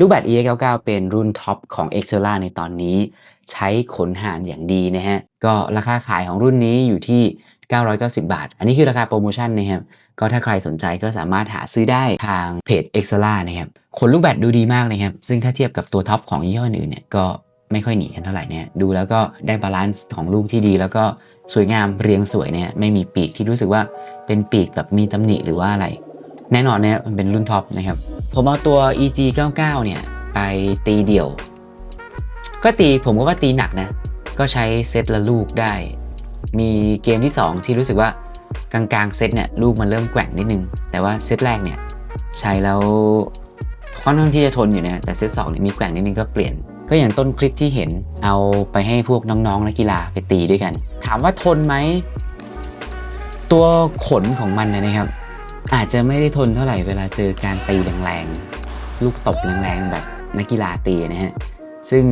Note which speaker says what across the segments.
Speaker 1: ลูกแบต EX99 เป็นรุ่นท็อปของ e x c e l a ในตอนนี้ ใช้ขนหานอย่างดีนะฮะ ก็ราคาขายของรุ่นนี้อยู่ที่ 990 บาท อันนี้คือราคาโปรโมชั่นนะครับ ก็ถ้าใครสนใจก็สามารถหาซื้อได้ทางเพจ e x c e l a นะครับขนลูกแบตดูดีมากนะครับ ซึ่งถ้าเทียบกับตัวท็อปของยี่ห้ออื่นเนี่ยก็ไม่ค่อยหนีกันเท่าไหร่เนี่ยดูแล้วก็ได้บาลานซ์ของลูกที่ดี แล้วก็สวยงามเรียงสวยเนี่ยไม่มีปีกที่รู้สึกว่าเป็นปีกแบบมีตำหนิหรือว่าอะไร แน่นอนเนี่ยมันเป็นรุ่นท็อปนะครับ ผมเอาตัว EG99 เนี่ย ไปตีเดี่ยว ก็ตีผมก็ว่าตีหนักนะ ก็ใช้เซตละลูกได้ มีเกมที่ 2 ที่รู้สึกว่ากลางๆเซตเนี่ยลูกมันเริ่มแกว่งนิดนึง แต่ว่าเซตแรกเนี่ยใช้แล้วค่อนข้างที่จะทนอยู่นะแต่เซตสองเนี่ยมีแกว่งนิดนึงก็เปลี่ยน ก็อย่างต้นคลิปที่เห็นเอาไปให้พวกน้องๆนักกีฬาไปตีด้วยกัน ถามว่าทนไหมตัวขนของมันนะครับ อาจจะไม่ได้ทนเท่าไหร่เวลาเจอการตีแรงๆ ลูกตบแรงๆ แบบนักกีฬาตีนะฮะ ซึ่ง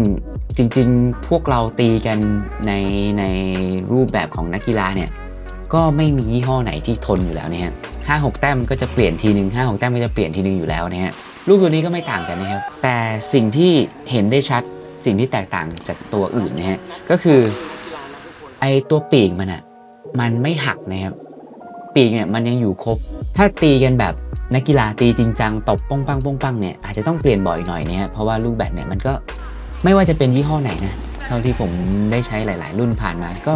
Speaker 1: จริงๆ พวกเราตีกันในในรูปแบบของนักกีฬาเนี่ย ก็ไม่มียี่ห้อไหนที่ทนอยู่แล้วนะฮะห้าหกแต้มก็จะเปลี่ยนทีหนึ่งห้าหกแต้มก็จะเปลี่ยนทีหนึ่งอยู่แล้วนะฮะ ลูกตัวนี้ก็ไม่ต่างกันนะครับ แต่สิ่งที่เห็นได้ชัด สิ่งที่แตกต่างจากตัวอื่นนะฮะ ก็คือไอตัวปีกมันอะมันไม่หักนะครับ ปีกเนี่ยมันยังอยู่ครบ ถ้าตีกันแบบนักกีฬาตีจริงจังตบป้องปังป้องปังเนี่ยอาจจะต้องเปลี่ยนบ่อยหน่อยเนี่ยเพราะว่าลูกแบตเนี่ยมันก็ไม่ว่าจะเป็นยี่ห้อไหนนะเท่าที่ผมได้ใช้หลาย ๆ รุ่นผ่านมาก็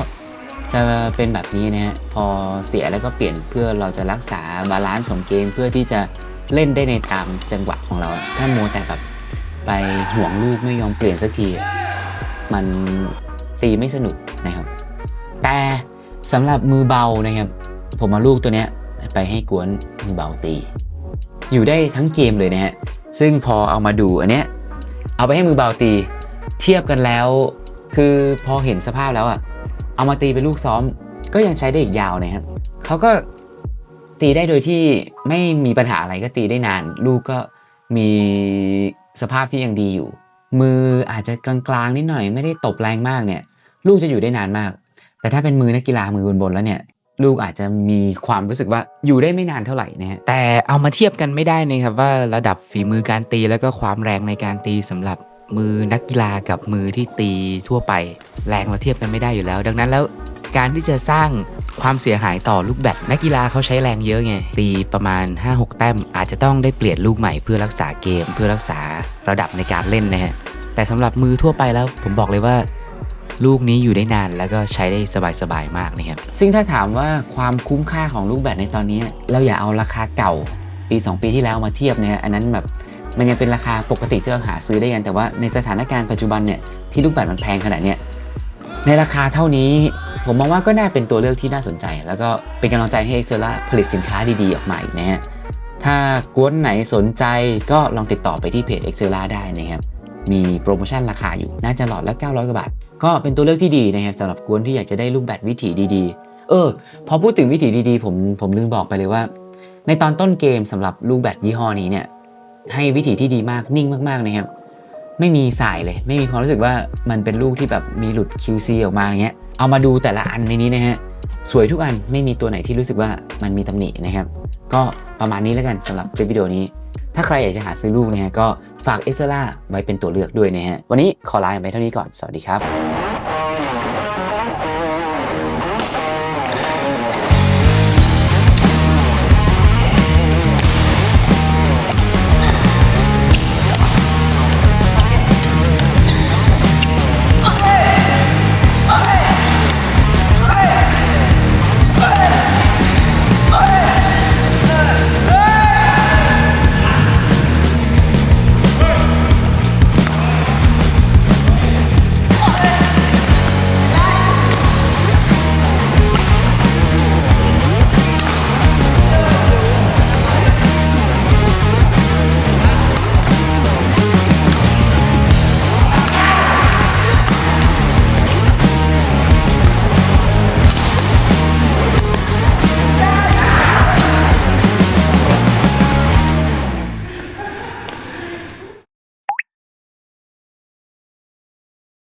Speaker 1: จะเป็นแบบนี้นะฮะพอเสียแล้วก็เปลี่ยนเพื่อเราจะรักษาบาลานซ์ของเกมเพื่อที่จะเล่นได้ในตามจังหวะของเรา ถ้ามัวแต่แบบไปห่วงลูกไม่ยอมเปลี่ยนสักที มันตีไม่สนุกนะครับ แต่สำหรับมือเบานะครับ ผมเอาลูกตัวเนี้ยไปให้กวนมือเบาตี อยู่ได้ทั้งเกมเลยนะฮะ ซึ่งพอเอามาดูอันเนี้ยเอาไปให้มือเบาตี เทียบกันแล้ว คือพอเห็นสภาพแล้วอะเอามาตีเป็นลูกซ้อม ก็ยังใช้ได้อีกยาวนะครับเขาก็ตีได้โดยที่ไม่มีปัญหาอะไรก็ตีได้นาน ลูกก็มีสภาพที่ยังดีอยู่ มืออาจจะกลางๆนิดหน่อยไม่ได้ตบแรงมากเนี่ย ลูกจะอยู่ได้นานมาก แต่ถ้าเป็นมือนักกีฬามือบนๆแล้วเนี่ย ลูกอาจจะมีความรู้สึกว่าอยู่ได้ไม่นานเท่าไหร่นะฮะ
Speaker 2: แต่เอามาเทียบกันไม่ได้นะครับว่าระดับฝีมือการตีแล้วก็ความแรงในการตีสำหรับมือนักกีฬากับมือที่ตีทั่วไป แรงเราเทียบกันไม่ได้อยู่แล้ว ดังนั้นแล้วการที่จะสร้างความเสียหายต่อลูกแบตนักกีฬาเขาใช้แรงเยอะไง ตีประมาณ 5-6 แต้ม อาจจะต้องได้เปลี่ยนลูกใหม่เพื่อรักษาเกม เพื่อรักษาระดับในการเล่นนะฮะแต่สำหรับมือทั่วไปแล้วผมบอกเลยว่า ลูกนี้อยู่ได้นานแล้วก็ใช้ได้สบายๆมากนะครับ
Speaker 1: ซึ่งถ้าถามว่าความคุ้มค่าของลูกแบตในตอนนี้ เราอย่าเอาราคาเก่าปี 2 ปีที่แล้วมาเทียบเนี่ยอันนั้นแบบมันยังเป็นราคาปกติที่เราหาซื้อได้กัน แต่ว่าในสถานการณ์ปัจจุบันเนี่ยที่ลูกแบตมันแพงขนาดเนี้ยในราคาเท่านี้ผมมองว่าก็น่าเป็นตัวเลือกที่น่าสนใจ แล้วก็เป็นกำลังใจให้ e x c e l a ผลิตสินค้าดีๆ ออกมาอีกนะฮะถ้ากวนไหนสนใจก็ลองติดต่อไปที่เพจ e x c e l a ได้นะครับมีโปรโมชั่นราคาอยู่น่าจะหลอดละ900กว่าบาท ก็เป็นตัวเลือกที่ดีนะครับสำหรับกวนที่อยากจะได้ลูกแบตวิถีดีๆ เออ พอพูดถึงวิถีดีๆ ผมผมลืมบอกไปเลยว่า ในตอนต้นเกมสำหรับลูกแบตยี่ห้อนี้เนี่ยให้วิถีที่ดีมากนิ่งมากๆนะครับไม่มีสายเลย ไม่มีความรู้สึกว่ามันเป็นลูกที่แบบมีหลุด QC ออกมาอย่างเงี้ยเอามาดูแต่ละอันในนี้นะฮะสวยทุกอันไม่มีตัวไหนที่รู้สึกว่ามันมีตำหนินะครับ ก็ประมาณนี้แล้วกันสำหรับคลิปวิดีโอนี้ ถ้าใครอยากจะหาซื้อลูกนะฮะก็ฝากเอสเซล่าไว้เป็นตัวเลือกด้วยนะฮะวันนี้ขอลาไปเท่านี้ก่อนสวัสดีครับ